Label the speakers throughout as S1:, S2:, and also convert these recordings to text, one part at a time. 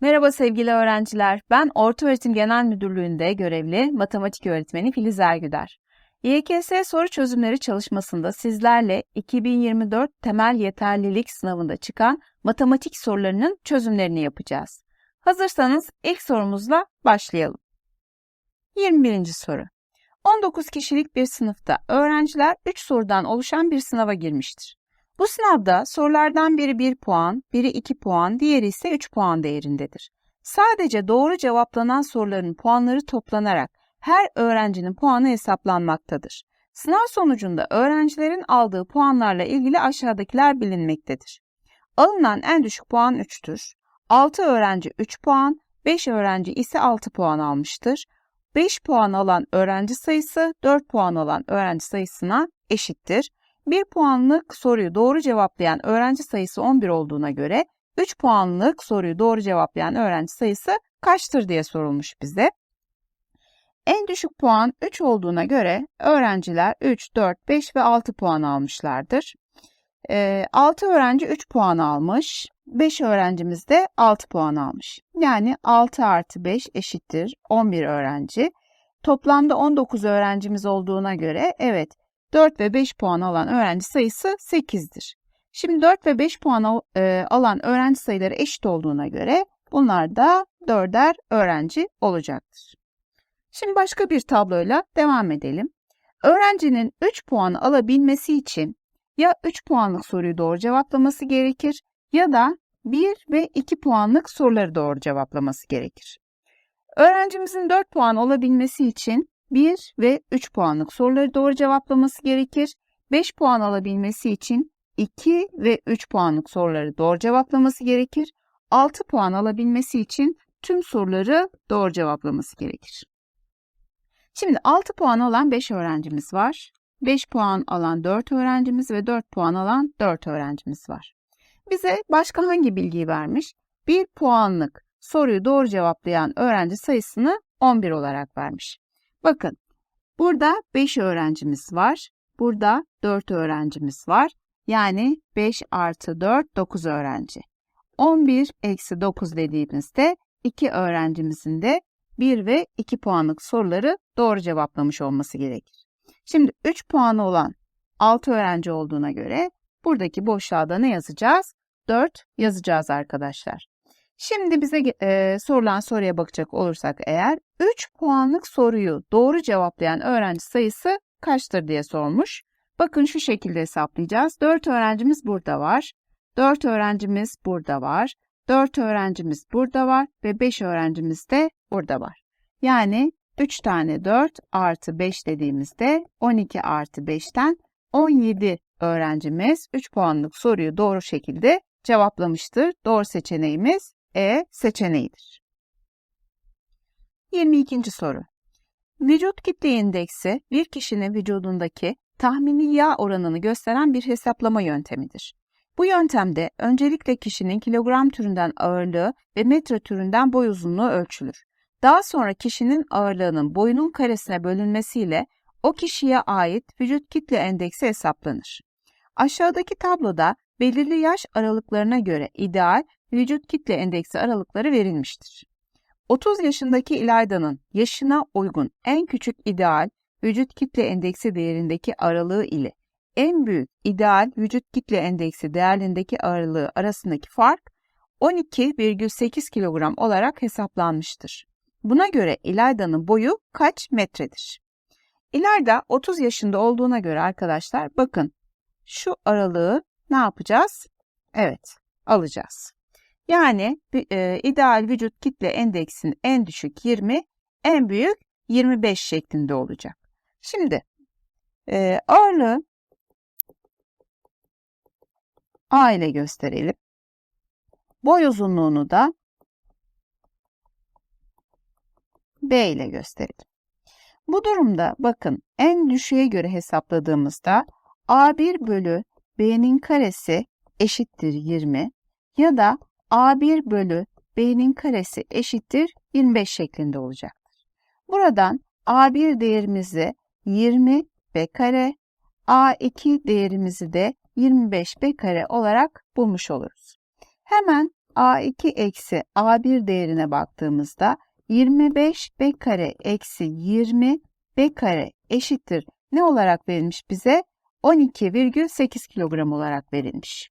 S1: Merhaba sevgili öğrenciler. Ben Ortaöğretim Genel Müdürlüğü'nde görevli matematik öğretmeni Filiz Ergüder. YKS soru çözümleri çalışmasında sizlerle 2024 temel yeterlilik sınavında çıkan matematik sorularının çözümlerini yapacağız. Hazırsanız ilk sorumuzla başlayalım. 21. soru. 19 kişilik bir sınıfta öğrenciler 3 sorudan oluşan bir sınava girmiştir. Bu sınavda sorulardan biri 1 puan, biri 2 puan, diğeri ise 3 puan değerindedir. Sadece doğru cevaplanan soruların puanları toplanarak her öğrencinin puanı hesaplanmaktadır. Sınav sonucunda öğrencilerin aldığı puanlarla ilgili aşağıdakiler bilinmektedir. Alınan en düşük puan 3'tür. 6 öğrenci 3 puan, 5 öğrenci ise 6 puan almıştır. 5 puan alan öğrenci sayısı 4 puan alan öğrenci sayısına eşittir. 1 puanlık soruyu doğru cevaplayan öğrenci sayısı 11 olduğuna göre 3 puanlık soruyu doğru cevaplayan öğrenci sayısı kaçtır diye sorulmuş bize. En düşük puan 3 olduğuna göre öğrenciler 3, 4, 5 ve 6 puan almışlardır. 6 öğrenci 3 puan almış, 5 öğrencimiz de 6 puan almış. Yani 6 artı 5 eşittir 11 öğrenci. Toplamda 19 öğrencimiz olduğuna göre evet 4 ve 5 puan alan öğrenci sayısı 8'dir. Şimdi 4 ve 5 puan e, alan öğrenci sayıları eşit olduğuna göre bunlar da 4'er öğrenci olacaktır. Şimdi başka bir tabloyla devam edelim. Öğrencinin 3 puan alabilmesi için ya 3 puanlık soruyu doğru cevaplaması gerekir ya da 1 ve 2 puanlık soruları doğru cevaplaması gerekir. Öğrencimizin 4 puan alabilmesi için 1 ve 3 puanlık soruları doğru cevaplaması gerekir. 5 puan alabilmesi için 2 ve 3 puanlık soruları doğru cevaplaması gerekir. 6 puan alabilmesi için tüm soruları doğru cevaplaması gerekir. Şimdi 6 puan alan 5 öğrencimiz var. 5 puan alan 4 öğrencimiz ve 4 puan alan 4 öğrencimiz var. Bize başka hangi bilgiyi vermiş? 1 puanlık soruyu doğru cevaplayan öğrenci sayısını 11 olarak vermiş. Bakın burada 5 öğrencimiz var. Burada 4 öğrencimiz var. Yani 5 artı 4 9 öğrenci. 11 eksi 9 dediğimizde 2 öğrencimizin de 1 ve 2 puanlık soruları doğru cevaplamış olması gerekir. Şimdi 3 puanı olan 6 öğrenci olduğuna göre buradaki boşluğa da ne yazacağız? 4 yazacağız arkadaşlar. Şimdi bize e, sorulan soruya bakacak olursak eğer 3 puanlık soruyu doğru cevaplayan öğrenci sayısı kaçtır diye sormuş. Bakın şu şekilde hesaplayacağız. 4 öğrencimiz burada var. 4 öğrencimiz burada var. 4 öğrencimiz burada var ve 5 öğrencimiz de burada var. Yani 3 tane 4 artı 5 dediğimizde 12 artı 5'ten 17 öğrencimiz 3 puanlık soruyu doğru şekilde cevaplamıştır. Doğru seçeneğimiz E seçeneğidir. 22. soru. Vücut kitle indeksi bir kişinin vücudundaki tahmini yağ oranını gösteren bir hesaplama yöntemidir. Bu yöntemde öncelikle kişinin kilogram türünden ağırlığı ve metre türünden boy uzunluğu ölçülür. Daha sonra kişinin ağırlığının boyunun karesine bölünmesiyle o kişiye ait vücut kitle endeksi hesaplanır. Aşağıdaki tabloda belirli yaş aralıklarına göre ideal vücut kitle endeksi aralıkları verilmiştir. 30 yaşındaki İlayda'nın yaşına uygun en küçük ideal vücut kitle endeksi değerindeki aralığı ile en büyük ideal vücut kitle endeksi değerindeki aralığı arasındaki fark 12,8 kilogram olarak hesaplanmıştır. Buna göre İlayda'nın boyu kaç metredir? İlayda 30 yaşında olduğuna göre arkadaşlar bakın şu aralığı ne yapacağız? Evet alacağız. Yani e, ideal vücut kitle endeksinin en düşük 20, en büyük 25 şeklinde olacak. Şimdi e, ağırlığı A ile gösterelim. Boy uzunluğunu da B ile gösterelim. Bu durumda bakın en düşüğe göre hesapladığımızda A1 bölü B'nin karesi eşittir 20 ya da A1 bölü B'nin karesi eşittir 25 şeklinde olacaktır. Buradan A1 değerimizi 20 B kare, A2 değerimizi de 25 B kare olarak bulmuş oluruz. Hemen A2 eksi A1 değerine baktığımızda 25 B kare eksi 20 B kare eşittir. Ne olarak verilmiş bize? 12,8 kilogram olarak verilmiş.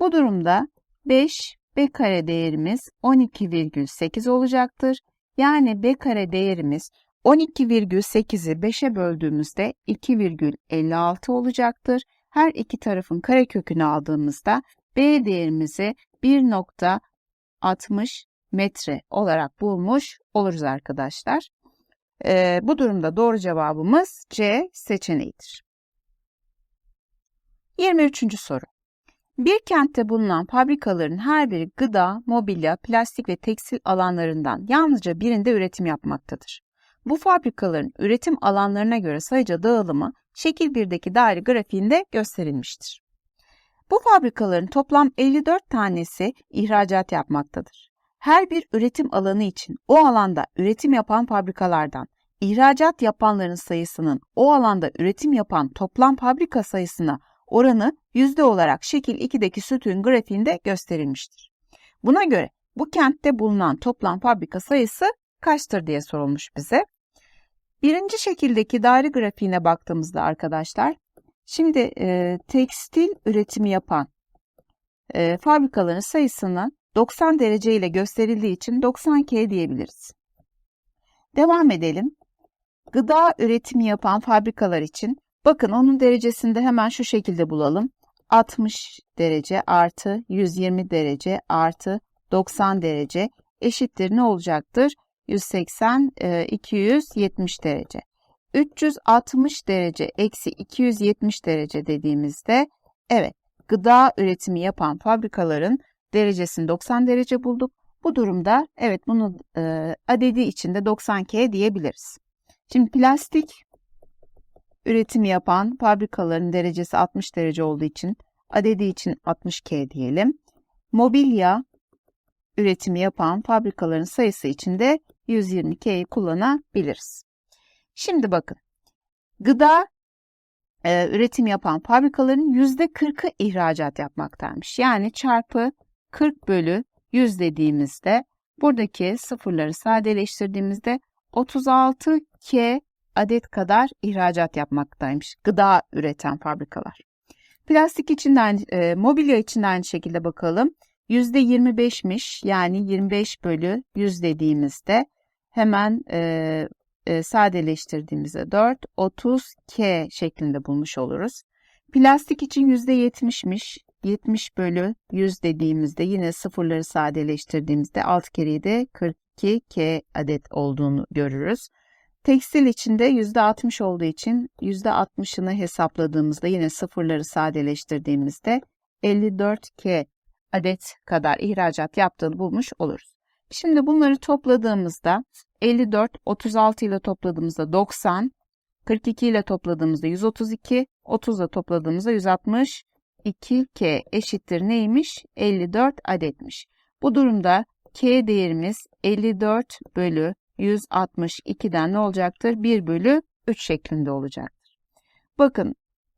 S1: Bu durumda 5 B kare değerimiz 12,8 olacaktır. Yani B kare değerimiz 12,8'i 5'e böldüğümüzde 2,56 olacaktır. Her iki tarafın karekökünü aldığımızda B değerimizi 1.60 metre olarak bulmuş oluruz arkadaşlar. Ee, bu durumda doğru cevabımız C seçeneğidir. 23. soru. Bir kentte bulunan fabrikaların her biri gıda, mobilya, plastik ve tekstil alanlarından yalnızca birinde üretim yapmaktadır. Bu fabrikaların üretim alanlarına göre sayıca dağılımı şekil 1'deki daire grafiğinde gösterilmiştir. Bu fabrikaların toplam 54 tanesi ihracat yapmaktadır. Her bir üretim alanı için o alanda üretim yapan fabrikalardan ihracat yapanların sayısının o alanda üretim yapan toplam fabrika sayısına oranı yüzde olarak şekil 2'deki sütun grafiğinde gösterilmiştir. Buna göre bu kentte bulunan toplam fabrika sayısı kaçtır diye sorulmuş bize. Birinci şekildeki daire grafiğine baktığımızda arkadaşlar, şimdi e, tekstil üretimi yapan e, fabrikaların sayısını 90 derece ile gösterildiği için 90K diyebiliriz. Devam edelim. Gıda üretimi yapan fabrikalar için bakın onun derecesini de hemen şu şekilde bulalım. 60 derece artı 120 derece artı 90 derece eşittir ne olacaktır? 180, 270 derece. 360 derece eksi 270 derece dediğimizde evet gıda üretimi yapan fabrikaların derecesini 90 derece bulduk. Bu durumda evet bunu e, adedi içinde 90K diyebiliriz. Şimdi plastik üretimi yapan fabrikaların derecesi 60 derece olduğu için adedi için 60K diyelim. Mobilya üretimi yapan fabrikaların sayısı için de 120K'yi kullanabiliriz. Şimdi bakın. Gıda e, üretim yapan fabrikaların %40'ı ihracat yapmaktaymış. Yani çarpı 40 bölü 100 dediğimizde buradaki sıfırları sadeleştirdiğimizde 36K adet kadar ihracat yapmaktaymış gıda üreten fabrikalar. Plastik için de e, mobilya için de aynı şekilde bakalım. %25'miş yani 25 bölü 100 dediğimizde hemen e, e, sadeleştirdiğimizde 4, 30 K şeklinde bulmuş oluruz. Plastik için %70'miş. 70 bölü 100 dediğimizde yine sıfırları sadeleştirdiğimizde alt kereyi de 42 K adet olduğunu görürüz. Tekstil içinde %60 olduğu için %60'ını hesapladığımızda yine sıfırları sadeleştirdiğimizde 54 K adet kadar ihracat yaptığını bulmuş oluruz. Şimdi bunları topladığımızda 54, 36 ile topladığımızda 90, 42 ile topladığımızda 132, 30 ile topladığımızda 162 K eşittir neymiş? 54 adetmiş. Bu durumda K değerimiz 54 bölü 162'den ne olacaktır? 1 bölü 3 şeklinde olacaktır. Bakın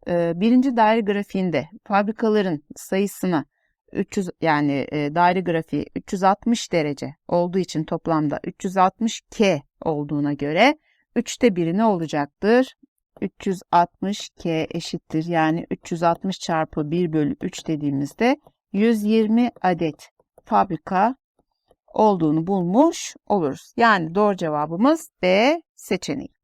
S1: birinci daire grafiğinde fabrikaların sayısını 300 yani e, daire grafiği 360 derece olduğu için toplamda 360 K olduğuna göre 3'te biri ne olacaktır? 360 K eşittir. Yani 360 çarpı 1 bölü 3 dediğimizde 120 adet fabrika olduğunu bulmuş oluruz. Yani doğru cevabımız B seçeneği.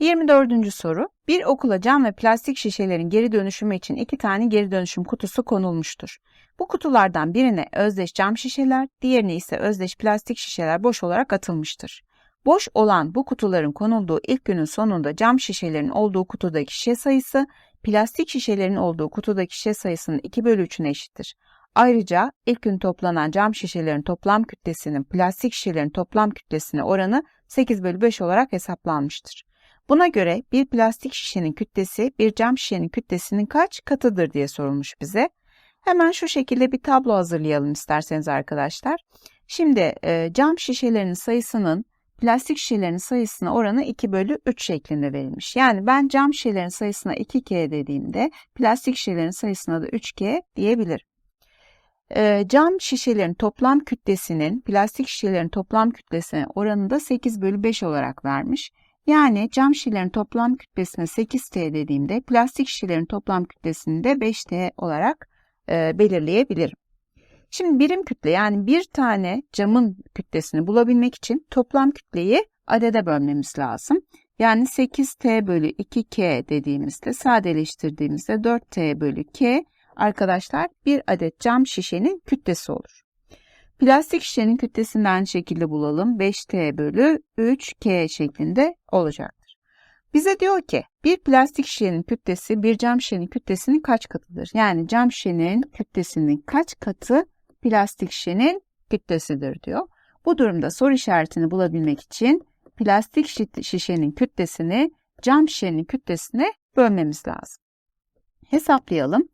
S1: 24. soru. Bir okula cam ve plastik şişelerin geri dönüşümü için iki tane geri dönüşüm kutusu konulmuştur. Bu kutulardan birine özdeş cam şişeler, diğerine ise özdeş plastik şişeler boş olarak atılmıştır. Boş olan bu kutuların konulduğu ilk günün sonunda cam şişelerin olduğu kutudaki şişe sayısı, plastik şişelerin olduğu kutudaki şişe sayısının 2 bölü 3'üne eşittir. Ayrıca ilk gün toplanan cam şişelerin toplam kütlesinin plastik şişelerin toplam kütlesine oranı 8 bölü 5 olarak hesaplanmıştır. Buna göre bir plastik şişenin kütlesi bir cam şişenin kütlesinin kaç katıdır diye sorulmuş bize. Hemen şu şekilde bir tablo hazırlayalım isterseniz arkadaşlar. Şimdi e, cam şişelerinin sayısının plastik şişelerin sayısına oranı 2 bölü 3 şeklinde verilmiş. Yani ben cam şişelerin sayısına 2K dediğimde plastik şişelerin sayısına da 3K diyebilirim. E, cam şişelerin toplam kütlesinin plastik şişelerin toplam kütlesine oranını da 8 bölü 5 olarak vermiş. Yani cam şişelerin toplam kütlesine 8T dediğimde plastik şişelerin toplam kütlesini de 5T olarak e, belirleyebilirim. Şimdi birim kütle yani bir tane camın kütlesini bulabilmek için toplam kütleyi adede bölmemiz lazım. Yani 8T bölü 2K dediğimizde sadeleştirdiğimizde 4T bölü K arkadaşlar bir adet cam şişenin kütlesi olur. Plastik şişenin kütlesini aynı şekilde bulalım. 5T bölü 3K şeklinde olacaktır. Bize diyor ki bir plastik şişenin kütlesi bir cam şişenin kütlesinin kaç katıdır? Yani cam şişenin kütlesinin kaç katı plastik şişenin kütlesidir diyor. Bu durumda soru işaretini bulabilmek için plastik şişenin kütlesini cam şişenin kütlesine bölmemiz lazım. Hesaplayalım.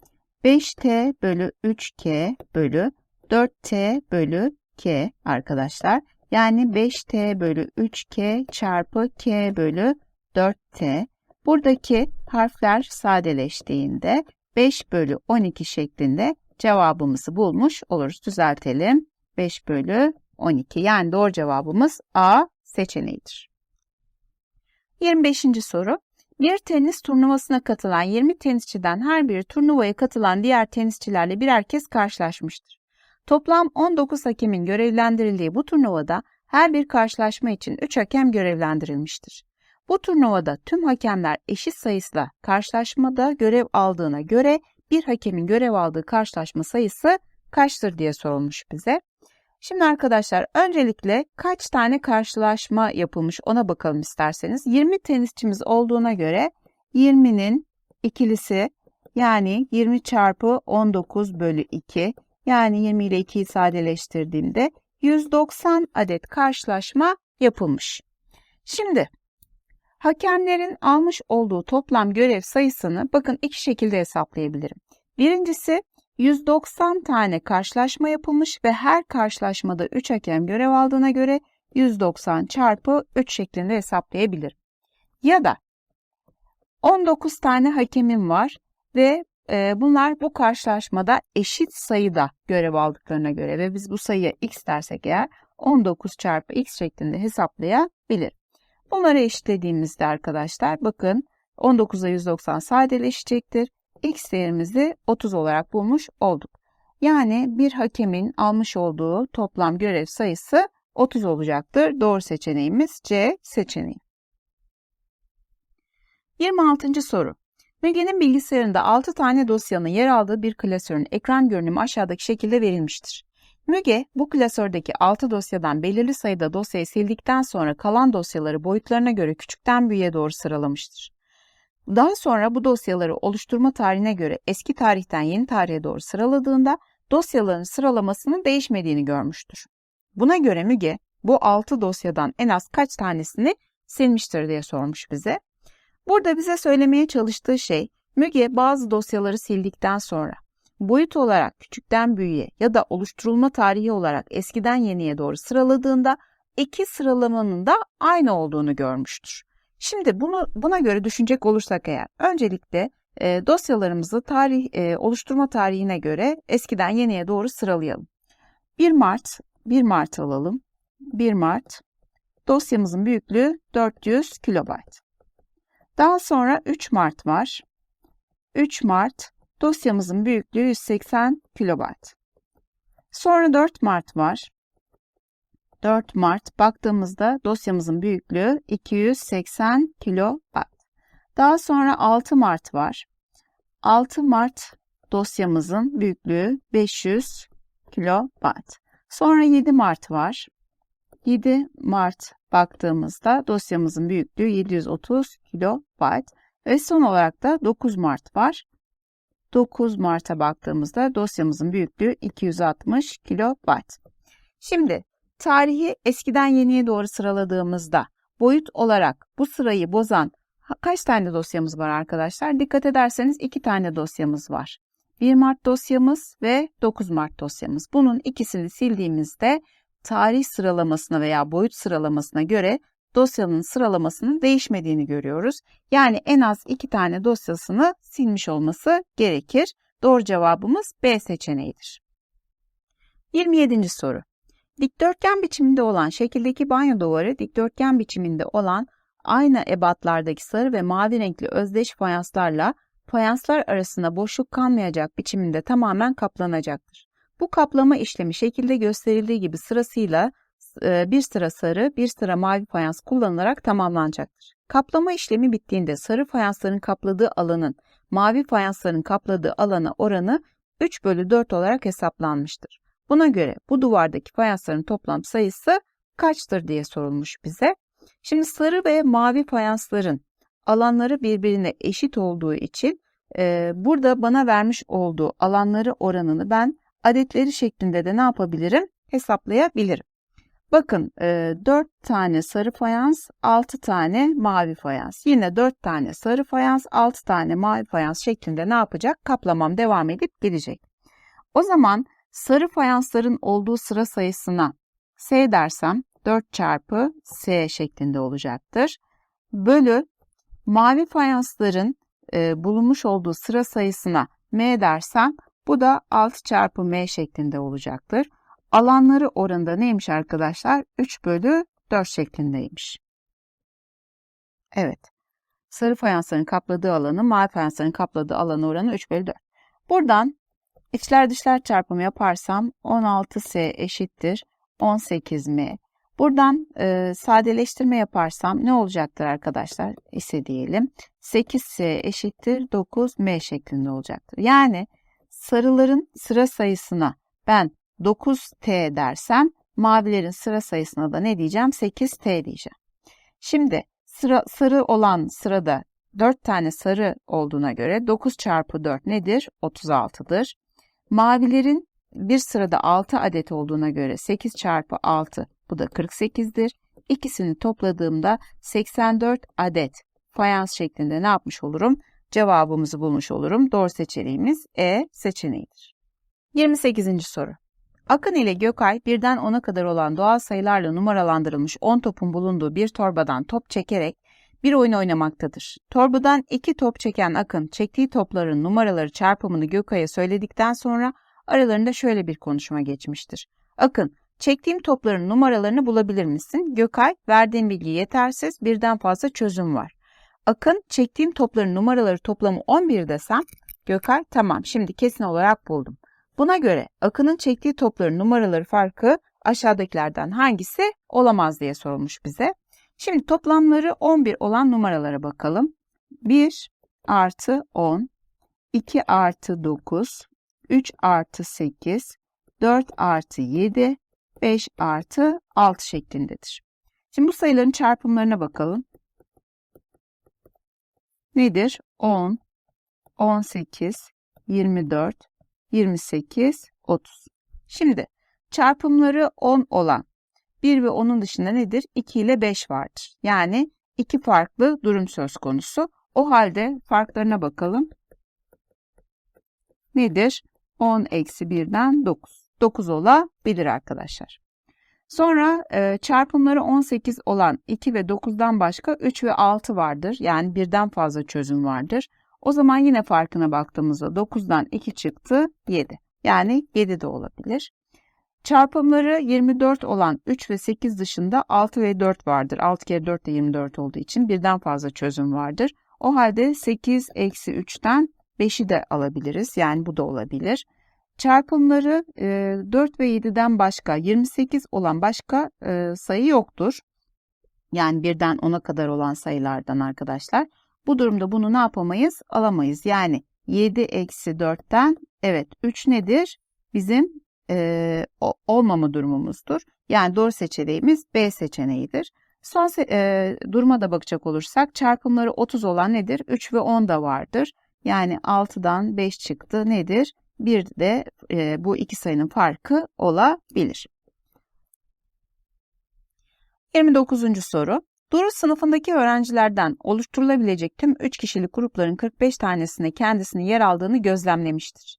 S1: 5T bölü 3K bölü 4T bölü K arkadaşlar. Yani 5T bölü 3K çarpı K bölü 4T. Buradaki harfler sadeleştiğinde 5 bölü 12 şeklinde cevabımızı bulmuş oluruz. Düzeltelim. 5 bölü 12. Yani doğru cevabımız A seçeneğidir. 25. soru. Bir tenis turnuvasına katılan 20 tenisçiden her biri turnuvaya katılan diğer tenisçilerle birer kez karşılaşmıştır. Toplam 19 hakemin görevlendirildiği bu turnuvada her bir karşılaşma için 3 hakem görevlendirilmiştir. Bu turnuvada tüm hakemler eşit sayısla karşılaşmada görev aldığına göre bir hakemin görev aldığı karşılaşma sayısı kaçtır diye sorulmuş bize. Şimdi arkadaşlar öncelikle kaç tane karşılaşma yapılmış ona bakalım isterseniz. 20 tenisçimiz olduğuna göre 20'nin ikilisi yani 20 çarpı 19 bölü 2 yani 20 ile 2'yi sadeleştirdiğimde 190 adet karşılaşma yapılmış. Şimdi hakemlerin almış olduğu toplam görev sayısını bakın iki şekilde hesaplayabilirim. Birincisi 190 tane karşılaşma yapılmış ve her karşılaşmada 3 hakem görev aldığına göre 190 çarpı 3 şeklinde hesaplayabilirim. Ya da 19 tane hakemim var ve e, bunlar bu karşılaşmada eşit sayıda görev aldıklarına göre ve biz bu sayıya x dersek eğer 19 çarpı x şeklinde hesaplayabilir. Bunları eşitlediğimizde arkadaşlar bakın 19'a 190 sadeleşecektir x değerimizi 30 olarak bulmuş olduk. Yani bir hakemin almış olduğu toplam görev sayısı 30 olacaktır. Doğru seçeneğimiz C seçeneği. 26. soru. Müge'nin bilgisayarında 6 tane dosyanın yer aldığı bir klasörün ekran görünümü aşağıdaki şekilde verilmiştir. Müge, bu klasördeki 6 dosyadan belirli sayıda dosyayı sildikten sonra kalan dosyaları boyutlarına göre küçükten büyüğe doğru sıralamıştır. Daha sonra bu dosyaları oluşturma tarihine göre eski tarihten yeni tarihe doğru sıraladığında dosyaların sıralamasının değişmediğini görmüştür. Buna göre Müge bu 6 dosyadan en az kaç tanesini silmiştir diye sormuş bize. Burada bize söylemeye çalıştığı şey Müge bazı dosyaları sildikten sonra boyut olarak küçükten büyüğe ya da oluşturulma tarihi olarak eskiden yeniye doğru sıraladığında iki sıralamanın da aynı olduğunu görmüştür. Şimdi bunu buna göre düşünecek olursak eğer öncelikle e, dosyalarımızı tarih e, oluşturma tarihine göre eskiden yeniye doğru sıralayalım. 1 Mart 1 Mart alalım. 1 Mart dosyamızın büyüklüğü 400 kilobayt. Daha sonra 3 Mart var. 3 Mart dosyamızın büyüklüğü 180 kilobayt. Sonra 4 Mart var. 4 Mart baktığımızda dosyamızın büyüklüğü 280 kilobayt. Daha sonra 6 Mart var. 6 Mart dosyamızın büyüklüğü 500 kilobayt. Sonra 7 Mart var. 7 Mart baktığımızda dosyamızın büyüklüğü 730 kilobayt. Ve son olarak da 9 Mart var. 9 Mart'a baktığımızda dosyamızın büyüklüğü 260 kilobayt. Şimdi Tarihi eskiden yeniye doğru sıraladığımızda boyut olarak bu sırayı bozan kaç tane dosyamız var arkadaşlar? Dikkat ederseniz iki tane dosyamız var. 1 Mart dosyamız ve 9 Mart dosyamız. Bunun ikisini sildiğimizde tarih sıralamasına veya boyut sıralamasına göre dosyanın sıralamasının değişmediğini görüyoruz. Yani en az iki tane dosyasını silmiş olması gerekir. Doğru cevabımız B seçeneğidir. 27. soru. Dikdörtgen biçiminde olan şekildeki banyo duvarı dikdörtgen biçiminde olan aynı ebatlardaki sarı ve mavi renkli özdeş fayanslarla fayanslar arasında boşluk kalmayacak biçiminde tamamen kaplanacaktır. Bu kaplama işlemi şekilde gösterildiği gibi sırasıyla e, bir sıra sarı, bir sıra mavi fayans kullanılarak tamamlanacaktır. Kaplama işlemi bittiğinde sarı fayansların kapladığı alanın mavi fayansların kapladığı alana oranı 3 bölü 4 olarak hesaplanmıştır. Buna göre bu duvardaki fayansların toplam sayısı kaçtır diye sorulmuş bize. Şimdi sarı ve mavi fayansların alanları birbirine eşit olduğu için e, burada bana vermiş olduğu alanları oranını ben adetleri şeklinde de ne yapabilirim? Hesaplayabilirim. Bakın e, 4 tane sarı fayans, 6 tane mavi fayans. Yine 4 tane sarı fayans, 6 tane mavi fayans şeklinde ne yapacak? Kaplamam devam edip gelecek. O zaman sarı fayansların olduğu sıra sayısına S dersem 4 çarpı S şeklinde olacaktır. Bölü mavi fayansların e, bulunmuş olduğu sıra sayısına M dersem bu da 6 çarpı M şeklinde olacaktır. Alanları oranında neymiş arkadaşlar? 3 bölü 4 şeklindeymiş. Evet. Sarı fayansların kapladığı alanı, mavi fayansların kapladığı alanı oranı 3 bölü 4. Buradan içler dışlar çarpımı yaparsam 16S eşittir 18M. Buradan e, sadeleştirme yaparsam ne olacaktır arkadaşlar? İse diyelim 8S eşittir 9M şeklinde olacaktır. Yani sarıların sıra sayısına ben 9T dersem mavilerin sıra sayısına da ne diyeceğim? 8T diyeceğim. Şimdi sıra, sarı olan sırada 4 tane sarı olduğuna göre 9 çarpı 4 nedir? 36'dır. Mavilerin bir sırada 6 adet olduğuna göre 8 çarpı 6 bu da 48'dir. İkisini topladığımda 84 adet fayans şeklinde ne yapmış olurum? Cevabımızı bulmuş olurum. Doğru seçeneğimiz E seçeneğidir. 28. soru. Akın ile Gökay birden 10'a kadar olan doğal sayılarla numaralandırılmış 10 topun bulunduğu bir torbadan top çekerek bir oyun oynamaktadır. Torbadan 2 top çeken Akın çektiği topların numaraları çarpımını Gökay'a söyledikten sonra aralarında şöyle bir konuşma geçmiştir. Akın, çektiğim topların numaralarını bulabilir misin? Gökay, verdiğin bilgi yetersiz, birden fazla çözüm var. Akın, çektiğim topların numaraları toplamı 11 desem, Gökay, tamam şimdi kesin olarak buldum. Buna göre Akın'ın çektiği topların numaraları farkı aşağıdakilerden hangisi olamaz diye sorulmuş bize. Şimdi toplamları 11 olan numaralara bakalım. 1 artı 10, 2 artı 9, 3 artı 8, 4 artı 7, 5 artı 6 şeklindedir. Şimdi bu sayıların çarpımlarına bakalım. Nedir? 10, 18, 24, 28, 30. Şimdi çarpımları 10 olan 1 ve 10'un dışında nedir? 2 ile 5 vardır. Yani iki farklı durum söz konusu. O halde farklarına bakalım. Nedir? 10 eksi 1'den 9. 9 olabilir arkadaşlar. Sonra e, çarpımları 18 olan 2 ve 9'dan başka 3 ve 6 vardır. Yani birden fazla çözüm vardır. O zaman yine farkına baktığımızda 9'dan 2 çıktı 7. Yani 7 de olabilir. Çarpımları 24 olan 3 ve 8 dışında 6 ve 4 vardır. 6 kere 4 de 24 olduğu için birden fazla çözüm vardır. O halde 8 eksi 3'ten 5'i de alabiliriz. Yani bu da olabilir. Çarpımları 4 ve 7'den başka 28 olan başka sayı yoktur. Yani birden 10'a kadar olan sayılardan arkadaşlar. Bu durumda bunu ne yapamayız? Alamayız. Yani 7 eksi 4'ten evet 3 nedir? Bizim e, olmama durumumuzdur. Yani doğru seçeneğimiz B seçeneğidir. Son e, duruma da bakacak olursak çarpımları 30 olan nedir? 3 ve 10 da vardır. Yani 6'dan 5 çıktı nedir? Bir de e, bu iki sayının farkı olabilir. 29. soru. Duru sınıfındaki öğrencilerden oluşturulabilecek tüm 3 kişilik grupların 45 tanesine kendisini yer aldığını gözlemlemiştir.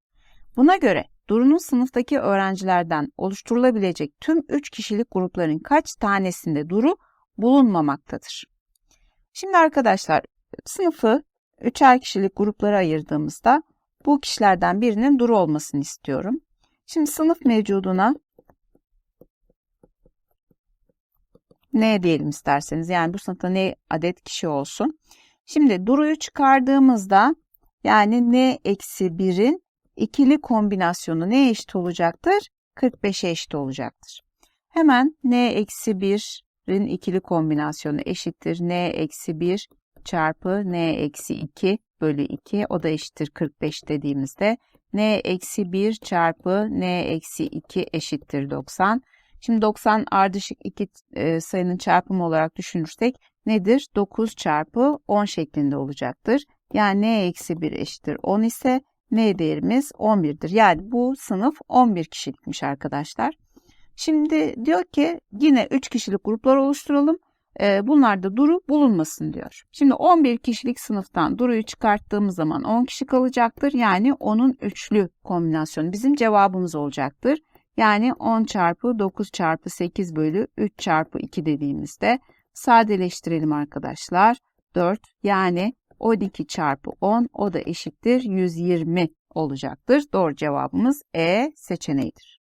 S1: Buna göre Duru'nun sınıftaki öğrencilerden oluşturulabilecek tüm 3 kişilik grupların kaç tanesinde Duru bulunmamaktadır? Şimdi arkadaşlar sınıfı 3'er kişilik gruplara ayırdığımızda bu kişilerden birinin Duru olmasını istiyorum. Şimdi sınıf mevcuduna ne diyelim isterseniz. Yani bu sınıfta ne adet kişi olsun. Şimdi Duru'yu çıkardığımızda yani n eksi 1'in ikili kombinasyonu neye eşit olacaktır? 45'e eşit olacaktır. Hemen n eksi 1'in ikili kombinasyonu eşittir. n eksi 1 çarpı n eksi 2 bölü 2 o da eşittir 45 dediğimizde n eksi 1 çarpı n eksi 2 eşittir 90. Şimdi 90 ardışık iki e, sayının çarpımı olarak düşünürsek nedir? 9 çarpı 10 şeklinde olacaktır. Yani n eksi 1 eşittir 10 ise n değerimiz 11'dir. Yani bu sınıf 11 kişilikmiş arkadaşlar. Şimdi diyor ki yine 3 kişilik gruplar oluşturalım. E, bunlarda Duru bulunmasın diyor. Şimdi 11 kişilik sınıftan Duru'yu çıkarttığımız zaman 10 kişi kalacaktır. Yani onun üçlü kombinasyonu bizim cevabımız olacaktır. Yani 10 çarpı 9 çarpı 8 bölü 3 çarpı 2 dediğimizde sadeleştirelim arkadaşlar. 4 yani 12 çarpı 10 o da eşittir 120 olacaktır. Doğru cevabımız E seçeneğidir.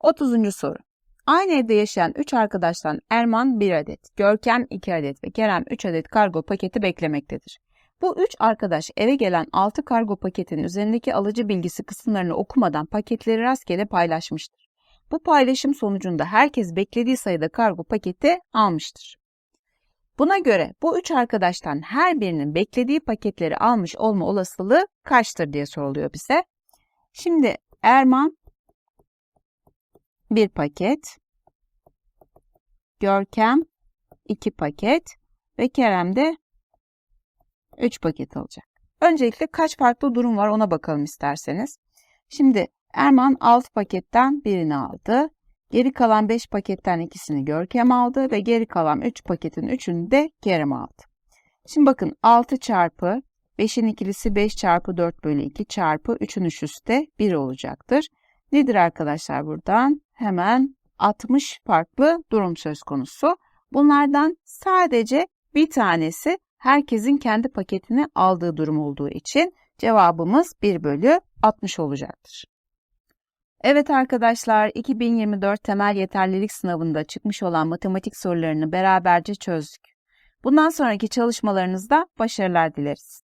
S1: 30. soru. Aynı evde yaşayan 3 arkadaştan Erman 1 adet, Görkem 2 adet ve Kerem 3 adet kargo paketi beklemektedir. Bu 3 arkadaş eve gelen 6 kargo paketinin üzerindeki alıcı bilgisi kısımlarını okumadan paketleri rastgele paylaşmıştır. Bu paylaşım sonucunda herkes beklediği sayıda kargo paketi almıştır. Buna göre bu 3 arkadaştan her birinin beklediği paketleri almış olma olasılığı kaçtır diye soruluyor bize. Şimdi Erman bir paket, Görkem iki paket ve Kerem de 3 paket alacak. Öncelikle kaç farklı durum var ona bakalım isterseniz. Şimdi Erman 6 paketten birini aldı. Geri kalan 5 paketten ikisini Görkem aldı ve geri kalan 3 paketin 3'ünü de Kerem aldı. Şimdi bakın 6 çarpı 5'in ikilisi 5 çarpı 4 bölü 2 çarpı 3'ün üst üste 1 olacaktır. Nedir arkadaşlar buradan? Hemen 60 farklı durum söz konusu. Bunlardan sadece bir tanesi herkesin kendi paketini aldığı durum olduğu için cevabımız 1 bölü 60 olacaktır. Evet arkadaşlar 2024 temel yeterlilik sınavında çıkmış olan matematik sorularını beraberce çözdük. Bundan sonraki çalışmalarınızda başarılar dileriz.